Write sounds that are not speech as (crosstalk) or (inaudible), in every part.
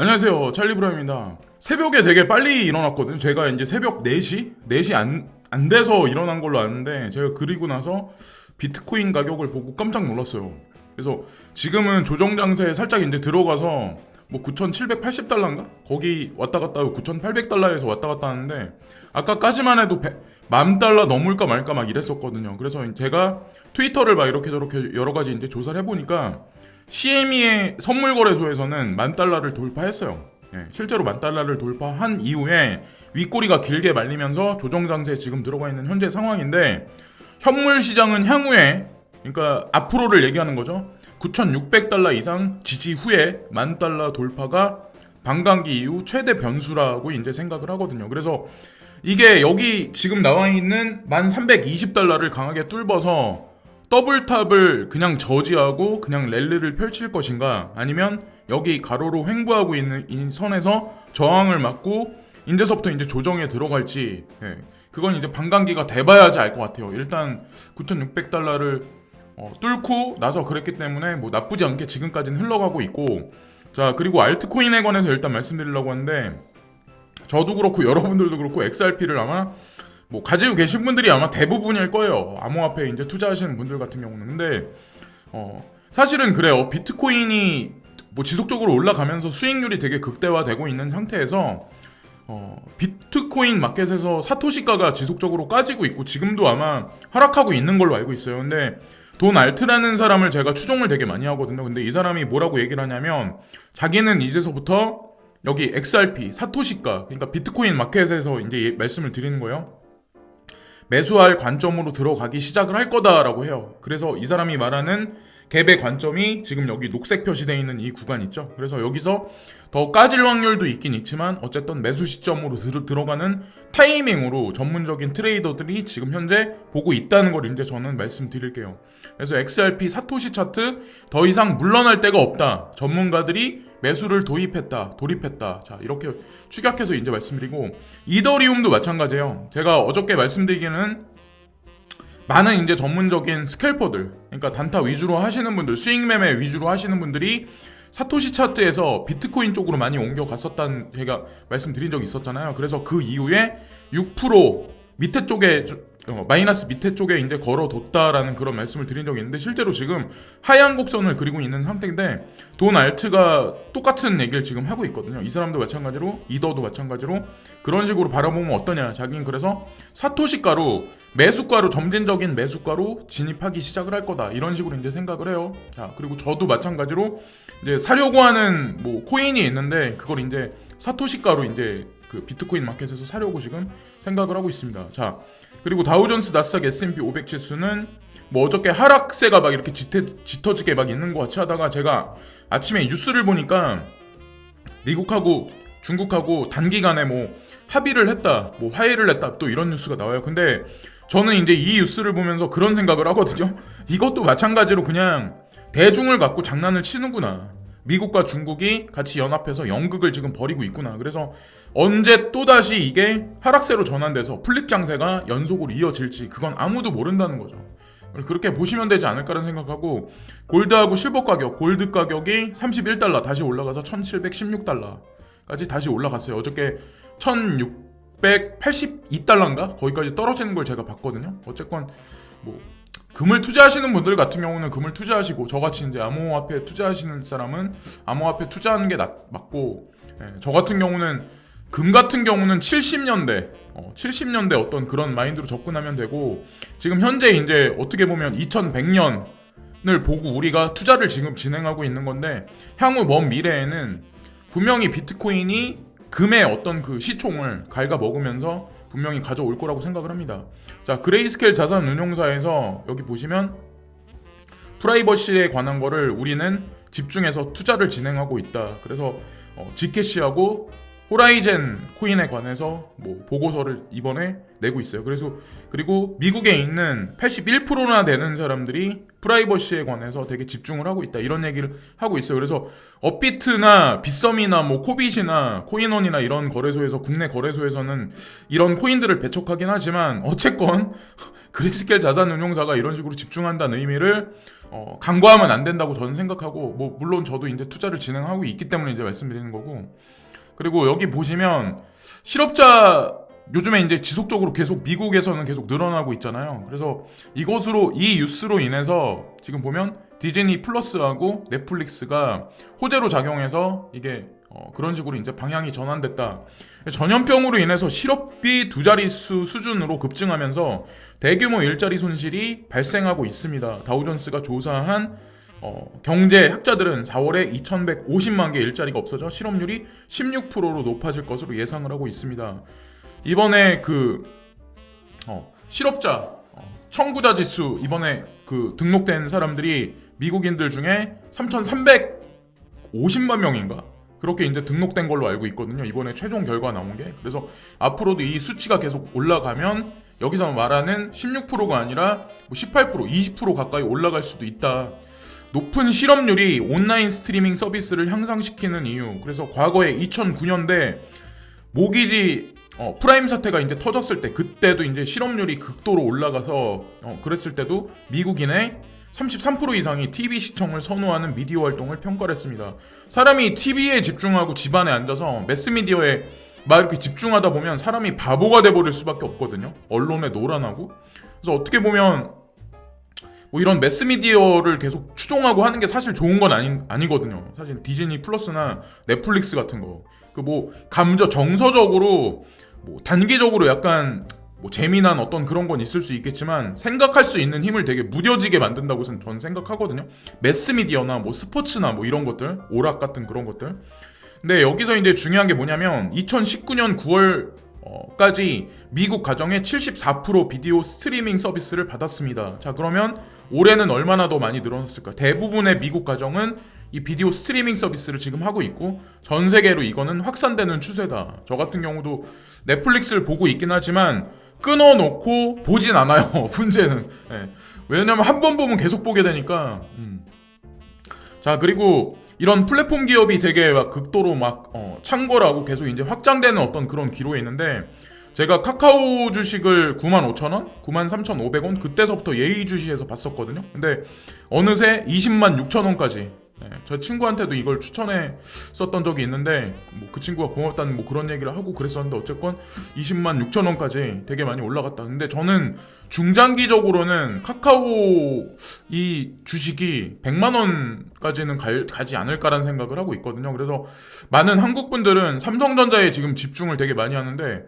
안녕하세요. 찰리 브라입니다. 새벽에 되게 빨리 일어났거든요. 제가 이제 새벽 4시? 4시 안, 안 돼서 일어난 걸로 아는데, 제가 그리고 나서 비트코인 가격을 보고 깜짝 놀랐어요. 그래서 지금은 조정 장세에 살짝 이제 들어가서 뭐 9,780달러인가? 거기 왔다 갔다 하고 9,800달러에서 왔다 갔다 하는데, 아까까지만 해도 만 달러 넘을까 말까 막 이랬었거든요. 그래서 제가 트위터를 막 이렇게 저렇게 여러 가지 이제 조사를 해보니까, CME의 선물 거래소에서는 만 달러를 돌파했어요. 예, 실제로 만 달러를 돌파한 이후에 윗꼬리가 길게 말리면서 조정 장세에 지금 들어가 있는 현재 상황인데 현물 시장은 향후에 그러니까 앞으로를 얘기하는 거죠. 9,600달러 이상 지지 후에 만 달러 돌파가 반감기 이후 최대 변수라고 이제 생각을 하거든요. 그래서 이게 여기 지금 나와 있는 1,320달러를 강하게 뚫어서 더블탑을 그냥 저지하고 그냥 랠리를 펼칠 것인가? 아니면 여기 가로로 횡보하고 있는 이 선에서 저항을 맞고 이제서부터 이제 조정에 들어갈지 예, 그건 이제 반감기가 돼봐야지 알 것 같아요. 일단 9,600달러를 어, 뚫고 나서 그랬기 때문에 뭐 나쁘지 않게 지금까지는 흘러가고 있고. 자 그리고 알트코인에 관해서 일단 말씀드리려고 하는데 저도 그렇고 (laughs) 여러분들도 그렇고 XRP를 아마 뭐 가지고 계신 분들이 아마 대부분일 거예요. 암호화폐에 이제 투자하시는 분들 같은 경우는 근데 어 사실은 그래요. 비트코인이 뭐 지속적으로 올라가면서 수익률이 되게 극대화되고 있는 상태에서 어 비트코인 마켓에서 사토시가가 지속적으로 까지고 있고 지금도 아마 하락하고 있는 걸로 알고 있어요. 근데 돈 알트라는 사람을 제가 추종을 되게 많이 하거든요. 근데 이 사람이 뭐라고 얘기를 하냐면 자기는 이제서부터 여기 XRP 사토시가 그러니까 비트코인 마켓에서 이제 말씀을 드리는 거예요. 매수할 관점으로 들어가기 시작을 할 거다라고 해요. 그래서 이 사람이 말하는 갭의 관점이 지금 여기 녹색 표시되어 있는 이 구간 있죠. 그래서 여기서 더 까질 확률도 있긴 있지만 어쨌든 매수 시점으로 들, 들어가는 타이밍으로 전문적인 트레이더들이 지금 현재 보고 있다는 걸 이제 저는 말씀드릴게요. 그래서 XRP 사토시 차트 더 이상 물러날 데가 없다. 전문가들이 매수를 도입했다, 돌입했다. 자, 이렇게 추격해서 이제 말씀드리고, 이더리움도 마찬가지예요. 제가 어저께 말씀드리기는 많은 이제 전문적인 스캘퍼들, 그러니까 단타 위주로 하시는 분들, 수익 매매 위주로 하시는 분들이 사토시 차트에서 비트코인 쪽으로 많이 옮겨갔었다는 제가 말씀드린 적이 있었잖아요. 그래서 그 이후에 6% 밑에 쪽에 어, 마이너스 밑에 쪽에 이제 걸어뒀다라는 그런 말씀을 드린 적이 있는데 실제로 지금 하향 곡선을 그리고 있는 상태인데 돈 알트가 똑같은 얘기를 지금 하고 있거든요. 이 사람도 마찬가지로 이더도 마찬가지로 그런 식으로 바라보면 어떠냐. 자기는 그래서 사토시가로 매수가로 점진적인 매수가로 진입하기 시작을 할 거다. 이런 식으로 이제 생각을 해요. 자, 그리고 저도 마찬가지로 이제 사려고 하는 뭐 코인이 있는데 그걸 이제 사토시가로 이제 그 비트코인 마켓에서 사려고 지금 생각을 하고 있습니다. 자, 그리고 다우존스 나스닥 S&P 500 지수는 뭐 어저께 하락세가 막 이렇게 짙어, 짙어지게 막 있는 것 같이 하다가 제가 아침에 뉴스를 보니까 미국하고 중국하고 단기간에 뭐 합의를 했다, 뭐 화해를 했다, 또 이런 뉴스가 나와요. 근데 저는 이제 이 뉴스를 보면서 그런 생각을 하거든요. (laughs) 이것도 마찬가지로 그냥 대중을 갖고 장난을 치는구나. 미국과 중국이 같이 연합해서 연극을 지금 벌이고 있구나. 그래서 언제 또다시 이게 하락세로 전환돼서 플립 장세가 연속으로 이어질지 그건 아무도 모른다는 거죠. 그렇게 보시면 되지 않을까라는 생각하고 골드하고 실버 가격, 골드 가격이 31달러 다시 올라가서 1716달러까지 다시 올라갔어요. 어저께 1682달러인가? 거기까지 떨어지는 걸 제가 봤거든요. 어쨌건 뭐 금을 투자하시는 분들 같은 경우는 금을 투자하시고 저같이 이제 암호화폐 투자하시는 사람은 암호화폐 투자하는 게 낫, 맞고 예, 저 같은 경우는 금 같은 경우는 70년대 어, 70년대 어떤 그런 마인드로 접근하면 되고 지금 현재 이제 어떻게 보면 2100년 을 보고 우리가 투자를 지금 진행하고 있는 건데 향후 먼 미래에는 분명히 비트코인이 금의 어떤 그 시총을 갉아먹으면서 분명히 가져올 거라고 생각을 합니다. 자, 그레이스케일 자산 운용사에서 여기 보시면 프라이버시에 관한 거를 우리는 집중해서 투자를 진행하고 있다. 그래서 어, 지캐시하고 호라이젠 코인에 관해서 뭐 보고서를 이번에 내고 있어요. 그래서 그리고 미국에 있는 81%나 되는 사람들이 프라이버시에 관해서 되게 집중을 하고 있다. 이런 얘기를 하고 있어요. 그래서 업비트나 빗썸이나 뭐 코빗이나 코인원이나 이런 거래소에서 국내 거래소에서는 이런 코인들을 배척하긴 하지만 어쨌건 (laughs) 그레스켈 자산운용사가 이런 식으로 집중한다는 의미를 어, 간과하면 안 된다고 저는 생각하고 뭐 물론 저도 이제 투자를 진행하고 있기 때문에 이제 말씀드리는 거고 그리고 여기 보시면 실업자 요즘에 이제 지속적으로 계속 미국에서는 계속 늘어나고 있잖아요. 그래서 이것으로 이 뉴스로 인해서 지금 보면 디즈니 플러스하고 넷플릭스가 호재로 작용해서 이게 어, 그런 식으로 이제 방향이 전환됐다. 전염병으로 인해서 실업비 두 자릿수 수준으로 급증하면서 대규모 일자리 손실이 발생하고 있습니다. 다우존스가 조사한 어, 경제 학자들은 4월에 2,150만 개 일자리가 없어져 실업률이 16%로 높아질 것으로 예상을 하고 있습니다. 이번에 그 어, 실업자 어, 청구자 지수 이번에 그 등록된 사람들이 미국인들 중에 3,350만 명인가 그렇게 이제 등록된 걸로 알고 있거든요. 이번에 최종 결과 나온 게 그래서 앞으로도 이 수치가 계속 올라가면 여기서 말하는 16%가 아니라 뭐 18%, 20% 가까이 올라갈 수도 있다. 높은 실업률이 온라인 스트리밍 서비스를 향상시키는 이유. 그래서 과거에 2009년대 모기지 어, 프라임 사태가 이제 터졌을 때 그때도 이제 실업률이 극도로 올라가서 어, 그랬을 때도 미국인의 33% 이상이 TV 시청을 선호하는 미디어 활동을 평가를 했습니다. 사람이 TV에 집중하고 집안에 앉아서 매스미디어에 막 이렇게 집중하다 보면 사람이 바보가 돼버릴 수밖에 없거든요. 언론에 노란하고. 그래서 어떻게 보면 뭐 이런 매스미디어를 계속 추종하고 하는 게 사실 좋은 건 아니, 아니거든요. 사실 디즈니 플러스나 넷플릭스 같은 거. 그 뭐 감저 정서적으로 뭐 단기적으로 약간 뭐 재미난 어떤 그런 건 있을 수 있겠지만 생각할 수 있는 힘을 되게 무뎌지게 만든다고 저는 생각하거든요. 매스미디어나 뭐 스포츠나 뭐 이런 것들, 오락 같은 그런 것들. 근데 여기서 이제 중요한 게 뭐냐면 2019년 9월 까지 미국 가정의 74% 비디오 스트리밍 서비스를 받았습니다. 자, 그러면 올해는 얼마나 더 많이 늘어났을까? 대부분의 미국 가정은 이 비디오 스트리밍 서비스를 지금 하고 있고 전 세계로 이거는 확산되는 추세다. 저 같은 경우도 넷플릭스를 보고 있긴 하지만 끊어놓고 보진 않아요. (laughs) 문제는. 예. 왜냐면 한 번 보면 계속 보게 되니까. 음. 자 그리고 이런 플랫폼 기업이 되게 막 극도로 막 어, 창궐하고 계속 이제 확장되는 어떤 그런 기로에 있는데 제가 카카오 주식을 95,000원, 93,500원 그때서부터 예의 주시에서 봤었거든요. 근데 어느새 20만 6천원까지 네, 저 친구한테도 이걸 추천해 썼던 적이 있는데 뭐 그 친구가 고맙다는 뭐 그런 얘기를 하고 그랬었는데 어쨌건 20만 6천 원까지 되게 많이 올라갔다. 근데 저는 중장기적으로는 카카오 이 주식이 100만 원까지는 갈, 가지 않을까라는 생각을 하고 있거든요. 그래서 많은 한국 분들은 삼성전자에 지금 집중을 되게 많이 하는데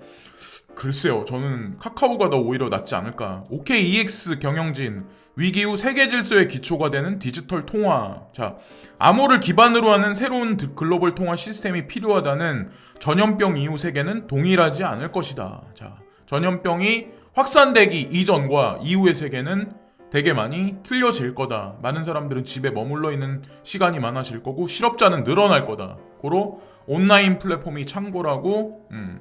글쎄요, 저는 카카오가 더 오히려 낫지 않을까. OKEX 경영진 위기 후 세계 질서의 기초가 되는 디지털 통화. 자, 암호를 기반으로 하는 새로운 드- 글로벌 통화 시스템이 필요하다는 전염병 이후 세계는 동일하지 않을 것이다. 자, 전염병이 확산되기 이전과 이후의 세계는 되게 많이 틀려질 거다. 많은 사람들은 집에 머물러 있는 시간이 많아질 거고 실업자는 늘어날 거다. 고로 온라인 플랫폼이 창궐하고 음,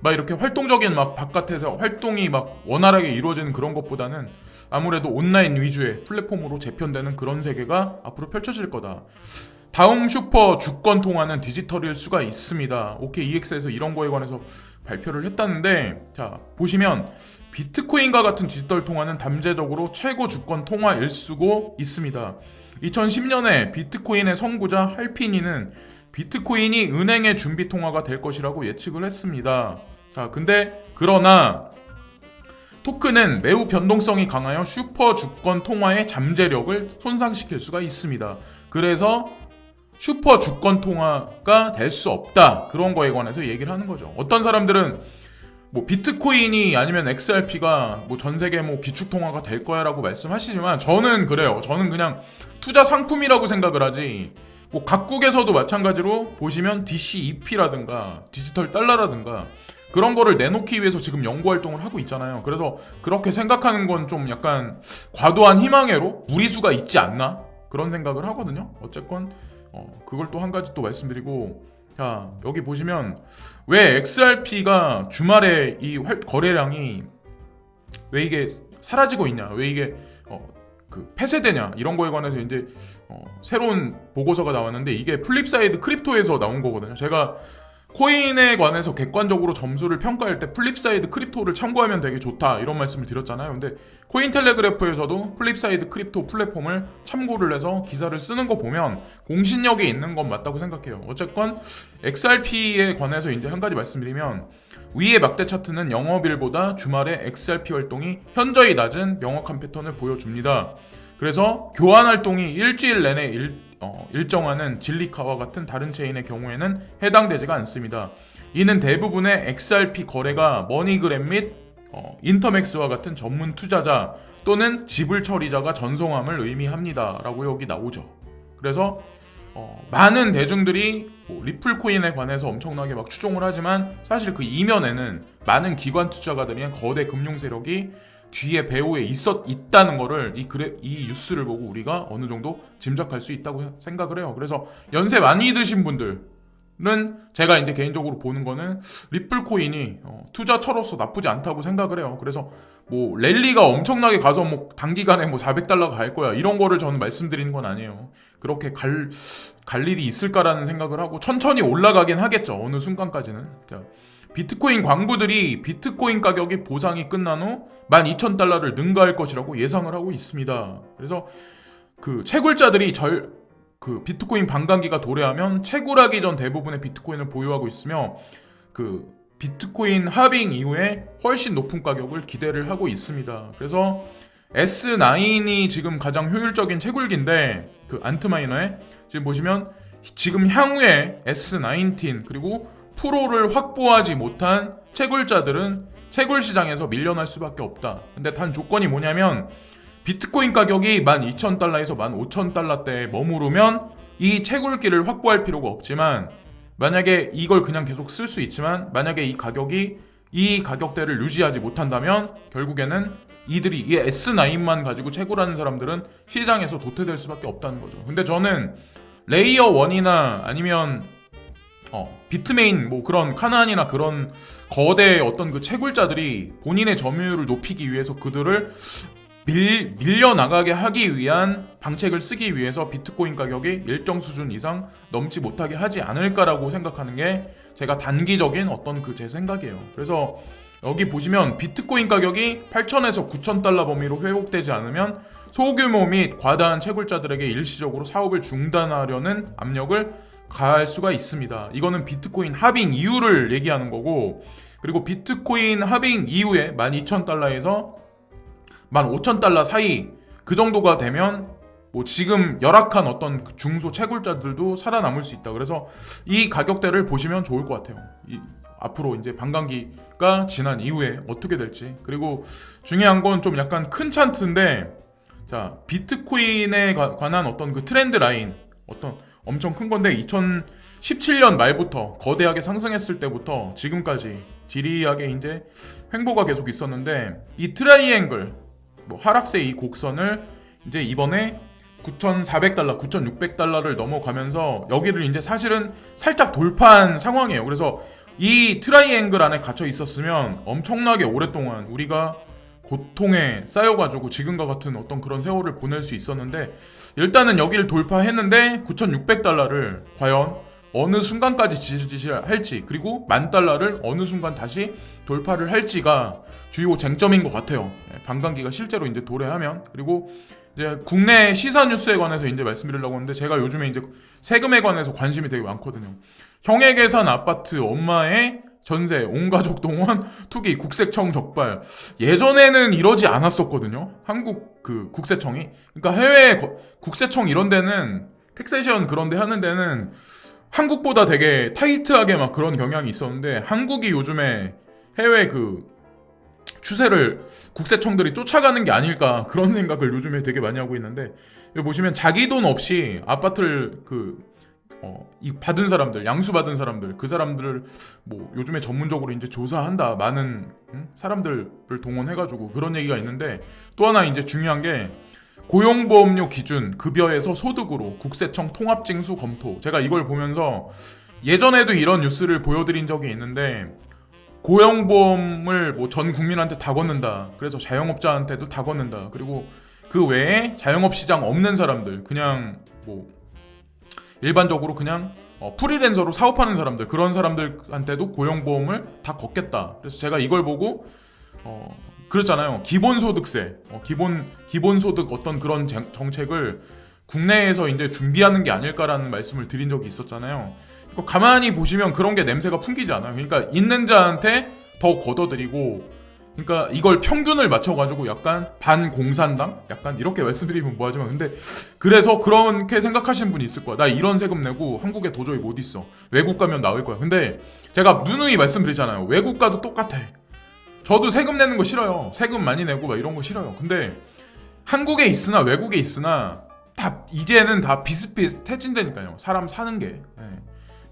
막 이렇게 활동적인 막 바깥에서 활동이 막 원활하게 이루어지는 그런 것보다는 아무래도 온라인 위주의 플랫폼으로 재편되는 그런 세계가 앞으로 펼쳐질 거다. 다음 슈퍼 주권 통화는 디지털일 수가 있습니다. OKEX에서 이런 거에 관해서 발표를 했다는데 자 보시면 비트코인과 같은 디지털 통화는 잠재적으로 최고 주권 통화일 수고 있습니다. 2010년에 비트코인의 선구자 할피니는 비트코인이 은행의 준비 통화가 될 것이라고 예측을 했습니다. 자, 근데 그러나 토큰은 매우 변동성이 강하여 슈퍼 주권 통화의 잠재력을 손상시킬 수가 있습니다. 그래서 슈퍼 주권 통화가 될 수 없다. 그런 거에 관해서 얘기를 하는 거죠. 어떤 사람들은 뭐 비트코인이 아니면 XRP가 뭐 전 세계 뭐 기축 통화가 될 거야라고 말씀하시지만 저는 그래요. 저는 그냥 투자 상품이라고 생각을 하지. 뭐 각국에서도 마찬가지로 보시면 DCEP라든가 디지털 달러라든가 그런 거를 내놓기 위해서 지금 연구 활동을 하고 있잖아요. 그래서 그렇게 생각하는 건 좀 약간 과도한 희망애로 무리수가 있지 않나 그런 생각을 하거든요. 어쨌건 어, 그걸 또 한 가지 또 말씀드리고 자 여기 보시면 왜 XRP가 주말에 이 활- 거래량이 왜 이게 사라지고 있냐 왜 이게 어, 그 폐쇄되냐 이런 거에 관해서 이제 어, 새로운 보고서가 나왔는데 이게 플립사이드 크립토에서 나온 거거든요 제가 코인에 관해서 객관적으로 점수를 평가할 때 플립사이드 크립토를 참고하면 되게 좋다 이런 말씀을 드렸잖아요 근데 코인 텔레그래프에서도 플립사이드 크립토 플랫폼을 참고를 해서 기사를 쓰는 거 보면 공신력이 있는 건 맞다고 생각해요 어쨌건 XRP에 관해서 이제 한 가지 말씀드리면 위의 막대 차트는 영업일보다 주말에 XRP 활동이 현저히 낮은 명확한 패턴을 보여줍니다. 그래서 교환 활동이 일주일 내내 일, 어, 일정하는 진리카와 같은 다른 체인의 경우에는 해당되지가 않습니다. 이는 대부분의 XRP 거래가 머니그램 및 어, 인터맥스와 같은 전문 투자자 또는 지불 처리자가 전송함을 의미합니다 라고 여기 나오죠. 그래서 어, 많은 대중들이 뭐 리플 코인에 관해서 엄청나게 막 추종을 하지만 사실 그 이면에는 많은 기관 투자가들이 거대 금융 세력이 뒤에 배후에 있었 있다는 거를 이 그래 이 뉴스를 보고 우리가 어느 정도 짐작할 수 있다고 생각을 해요. 그래서 연세 많이 드신 분들은 제가 이제 개인적으로 보는 거는 리플 코인이 어, 투자처로서 나쁘지 않다고 생각을 해요. 그래서 뭐 랠리가 엄청나게 가서 뭐 단기간에 뭐 400달러가 갈 거야 이런 거를 저는 말씀드리는 건 아니에요. 그렇게 갈, 갈 일이 있을까라는 생각을 하고 천천히 올라가긴 하겠죠. 어느 순간까지는. 자, 비트코인 광부들이 비트코인 가격이 보상이 끝난 후 12,000달러를 능가할 것이라고 예상을 하고 있습니다. 그래서 그 채굴자들이 절, 그 비트코인 반감기가 도래하면 채굴하기 전 대부분의 비트코인을 보유하고 있으며 그 비트코인 하빙 이후에 훨씬 높은 가격을 기대를 하고 있습니다. 그래서 S9이 지금 가장 효율적인 채굴기인데 그 안트마이너에 지금 보시면 지금 향후에 S19 그리고 프로를 확보하지 못한 채굴자들은 채굴 시장에서 밀려날 수밖에 없다. 근데 단 조건이 뭐냐면 비트코인 가격이 12,000달러에서 15,000달러대에 머무르면 이 채굴기를 확보할 필요가 없지만 만약에 이걸 그냥 계속 쓸 수 있지만 만약에 이 가격이 이 가격대를 유지하지 못한다면 결국에는 이들이 이 S9만 가지고 채굴하는 사람들은 시장에서 도태될 수밖에 없다는 거죠. 근데 저는 레이어 1이나 아니면 어, 비트메인 뭐 그런 카나안이나 그런 거대 어떤 그 채굴자들이 본인의 점유율을 높이기 위해서 그들을 밀, 밀려 나가게 하기 위한 방책을 쓰기 위해서 비트코인 가격이 일정 수준 이상 넘지 못하게 하지 않을까라고 생각하는 게 제가 단기적인 어떤 그 제 생각이에요. 그래서 여기 보시면 비트코인 가격이 8천에서 9천 달러 범위로 회복되지 않으면 소규모 및 과다한 채굴자들에게 일시적으로 사업을 중단하려는 압력을 가할 수가 있습니다. 이거는 비트코인 하빙 이후를 얘기하는 거고 그리고 비트코인 하빙 이후에 12,000달러에서 15,000달러 사이 그 정도가 되면 뭐 지금 열악한 어떤 그 중소 채굴자들도 살아남을 수 있다. 그래서 이 가격대를 보시면 좋을 것 같아요. 이 앞으로 이제 반감기가 지난 이후에 어떻게 될지 그리고 중요한 건 좀 약간 큰 차트인데 자 비트코인에 가- 관한 어떤 그 트렌드 라인 어떤 엄청 큰 건데 2017년 말부터 거대하게 상승했을 때부터 지금까지 지리하게 이제 횡보가 계속 있었는데 이 트라이앵글 뭐 하락세 이 곡선을 이제 이번에 9,400달러, 9,600달러를 넘어가면서 여기를 이제 사실은 살짝 돌파한 상황이에요. 그래서 이 트라이앵글 안에 갇혀 있었으면 엄청나게 오랫동안 우리가 고통에 쌓여가지고 지금과 같은 어떤 그런 세월을 보낼 수 있었는데 일단은 여기를 돌파했는데 9,600달러를 과연 어느 순간까지 지지할지 그리고 만 달러를 어느 순간 다시 돌파를 할지가 주요 쟁점인 것 같아요. 예, 반감기가 실제로 이제 도래하면 그리고 이제 국내 시사 뉴스에 관해서 이제 말씀드리려고 하는데 제가 요즘에 이제 세금에 관해서 관심이 되게 많거든요. 형의 계산 아파트 엄마의 전세 온 가족 동원 투기 국세청 적발 예전에는 이러지 않았었거든요. 한국 그 국세청이 그러니까 해외 거- 국세청 이런 데는 텍세션 그런 데 하는 데는 한국보다 되게 타이트하게 막 그런 경향이 있었는데 한국이 요즘에 해외 그 추세를 국세청들이 쫓아가는 게 아닐까 그런 생각을 요즘에 되게 많이 하고 있는데 여기 보시면 자기 돈 없이 아파트를 그 어, 이 받은 사람들, 양수 받은 사람들, 그 사람들을 뭐 요즘에 전문적으로 이제 조사한다. 많은 음? 사람들을 동원해가지고 그런 얘기가 있는데 또 하나 이제 중요한 게 고용보험료 기준 급여에서 소득으로 국세청 통합징수 검토. 제가 이걸 보면서 예전에도 이런 뉴스를 보여드린 적이 있는데 고용보험을 뭐 전 국민한테 다 걷는다. 그래서 자영업자한테도 다 걷는다. 그리고 그 외에 자영업 시장 없는 사람들 그냥 뭐 일반적으로 그냥 어, 프리랜서로 사업하는 사람들 그런 사람들한테도 고용보험을 다 걷겠다. 그래서 제가 이걸 보고 어, 그랬잖아요. 기본소득세, 어, 기본 기본소득 어떤 그런 정- 정책을 국내에서 이제 준비하는 게 아닐까라는 말씀을 드린 적이 있었잖아요. 이거 가만히 보시면 그런 게 냄새가 풍기지 않아요. 그러니까 있는 자한테 더 걷어들이고, 그러니까 이걸 평균을 맞춰가지고 약간 반공산당, 약간 이렇게 말씀드리면 뭐하지만 근데 그래서 그렇게 생각하시는 분이 있을 거야. 나 이런 세금 내고 한국에 도저히 못 있어. 외국 가면 나을 거야. 근데 제가 누누이 말씀드리잖아요. 외국 가도 똑같아. 저도 세금 내는 거 싫어요. 세금 많이 내고 막 이런 거 싫어요. 근데 한국에 있으나 외국에 있으나 다 이제는 다 비슷비슷해진다니까요. 사람 사는 게. 예.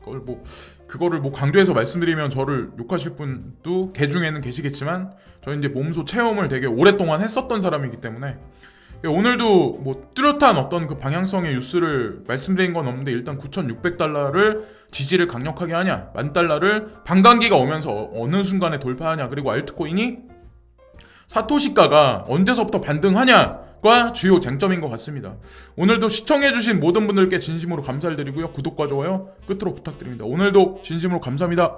그걸 뭐 그거를 뭐 강조해서 말씀드리면 저를 욕하실 분도 개 중에는 계시겠지만 저 이제 몸소 체험을 되게 오랫동안 했었던 사람이기 때문에 예, 오늘도 뭐 뚜렷한 어떤 그 방향성의 뉴스를 말씀드린 건 없는데 일단 9,600달러를 지지를 강력하게 하냐, 만 달러를 반감기가 오면서 어- 어느 순간에 돌파하냐, 그리고 알트코인이 사토시가가 언제서부터 반등하냐 가 주요 쟁점인 것 같습니다. 오늘도 시청해주신 모든 분들께 진심으로 감사를 드리고요. 구독과 좋아요 끝으로 부탁드립니다. 오늘도 진심으로 감사합니다.